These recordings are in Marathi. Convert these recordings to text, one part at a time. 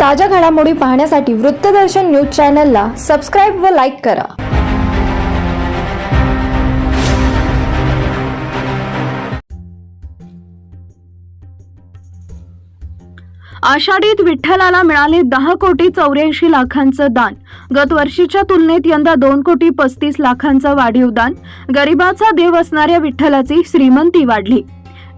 ताज्या घडामोडी पाहण्यासाठी वृत्तदर्शन न्यूज चॅनलला सबस्क्राईब व लाईक करा. आषाढीत विठ्ठलाला मिळाले दहा कोटी चौऱ्याऐंशी लाखांचं दान. गत वर्षीच्या तुलनेत यंदा दोन कोटी पस्तीस लाखांचं वाढीव दान. गरिबाचा देव असणाऱ्या विठ्ठलाची श्रीमंती वाढली.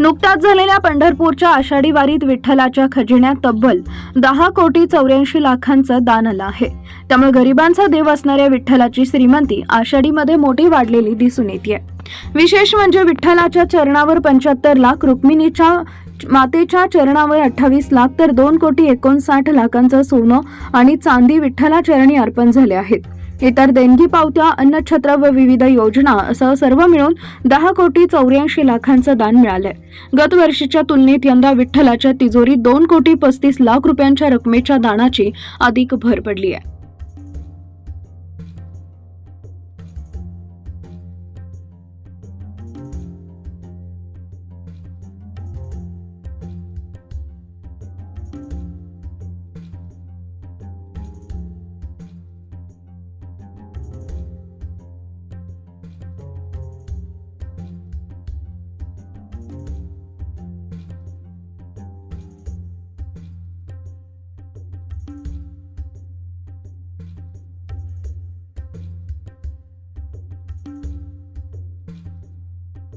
नुकताच झालेल्या पंढरपूरच्या आषाढी वारीत विठ्ठलाच्या खजिन्यात तब्बल दहा कोटी चौऱ्याऐंशी लाखांचं दान आलं आहे. त्यामुळे गरिबांचा देव असणाऱ्या विठ्ठलाची श्रीमंती आषाढीमध्ये मोठी वाढलेली दिसून येते विशेष म्हणजे विठ्ठलाच्या चरणावर पंच्याहत्तर लाख रुक्मिणीच्या मातेच्या चरणावर अठ्ठावीस लाख तर दोन कोटी एकोणसाठ लाखांचं सोनं आणि चांदी विठ्ठला चरणी अर्पण झाले आहेत. इतर देणगी पावत्या अन्नछत्र व विविध योजना असं सर्व मिळून दहा कोटी चौऱ्याऐंशी लाखांचं दान मिळालंय. गतवर्षीच्या तुलनेत यंदा विठ्ठलाच्या तिजोरीत दोन कोटी पस्तीस लाख रुपयांच्या रकमेच्या दानाची अधिक भर पडली आहे